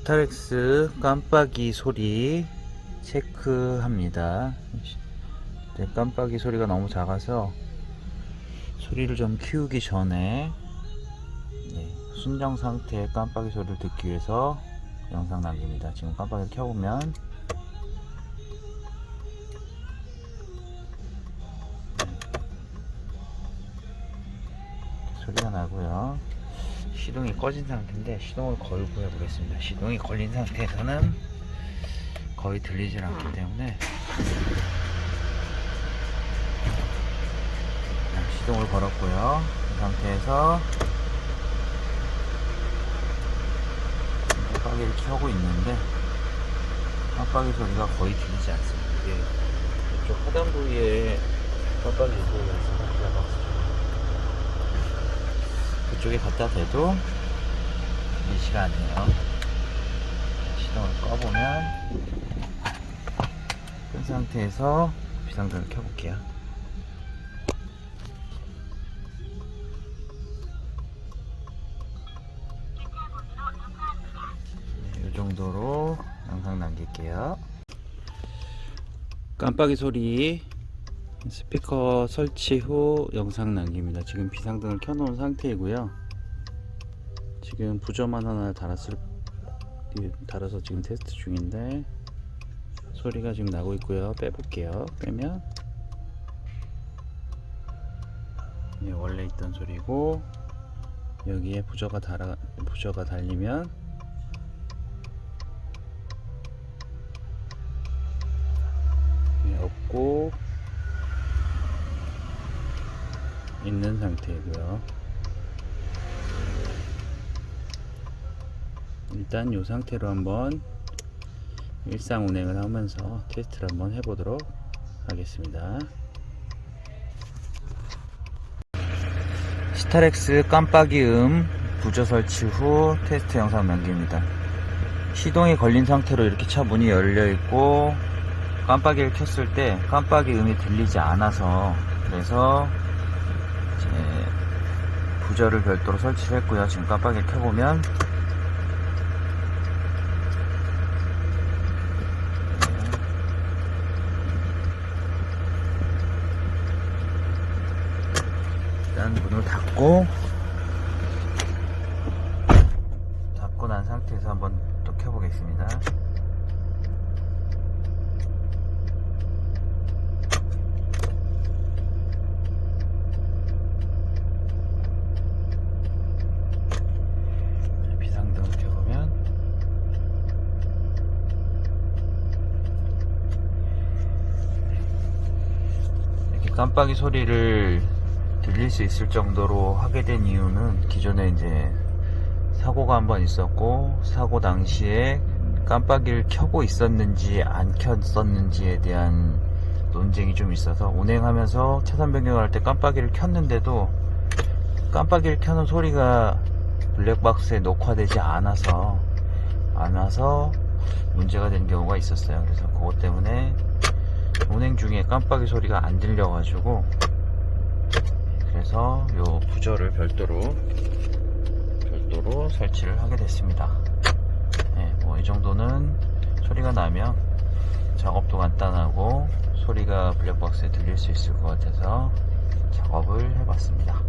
스타렉스 깜빡이 소리 체크합니다. 네, 깜빡이 소리가 너무 작아서 소리를 좀 키우기 전에 네, 순정 상태의 깜빡이 소리를 듣기 위해서 영상 남깁니다. 지금 깜빡이를 켜보면 소리가 나고요. 시동이 꺼진 상태인데 시동을 걸고 해보겠습니다. 시동이 걸린 상태에서는 거의 들리질 않기 때문에 자, 시동을 걸었고요. 이 상태에서 깜빡이를 켜고 있는데 깜빡이 소리가 거의 들리지 않습니다. 이게 이쪽 하단 부위에 깜빡이 소리가 있어서 그쪽에 갖다 대도 일시가 아니에요. 시동을 꺼보면 끈 상태에서 비상등을 켜볼게요. 네, 이 정도로 영상 남길게요. 깜빡이 소리 스피커 설치 후 영상 남깁니다. 지금 비상등을 켜놓은 상태이고요. 지금 부저만 하나 달았을 달아서 지금 테스트 중인데 소리가 지금 나고 있고요. 빼볼게요. 빼면 예, 원래 있던 소리고 여기에 부저가 달아 부저가 달리면 예, 없고 있는 상태이고요. 일단 이 상태로 한번 일상 운행을 하면서 테스트를 한번 해보도록 하겠습니다. 스타렉스 깜빡이 음 부저 설치 후 테스트 영상 남깁니다. 시동이 걸린 상태로 이렇게 차 문이 열려 있고 깜빡이를 켰을 때 깜빡이 음이 들리지 않아서 그래서 부저를 별도로 설치를 했고요. 지금 깜빡이를 켜보면 일단 문을 닫고 닫고 난 상태에서 한번 또 켜보겠습니다. 자, 비상등을 켜보면 이렇게 깜빡이 소리를 들릴 수 있을 정도로 하게 된 이유는 기존에 이제 사고가 한 번 있었고 사고 당시에 깜빡이를 켜고 있었는지 안 켰었는지에 대한 논쟁이 좀 있어서 운행하면서 차선 변경을 할 때 깜빡이를 켰는데도 깜빡이를 켜는 소리가 블랙박스에 녹화되지 않아서 않아서 문제가 된 경우가 있었어요. 그래서 그것 때문에 중에 깜빡이 소리가 안 들려가지고 그래서 요 부저를 별도로 별도로 설치를 하게 됐습니다. 네, 뭐이 정도는 소리가 나면 작업도 간단하고 소리가 블랙박스에 들릴 수 있을 것 같아서 작업을 해봤습니다.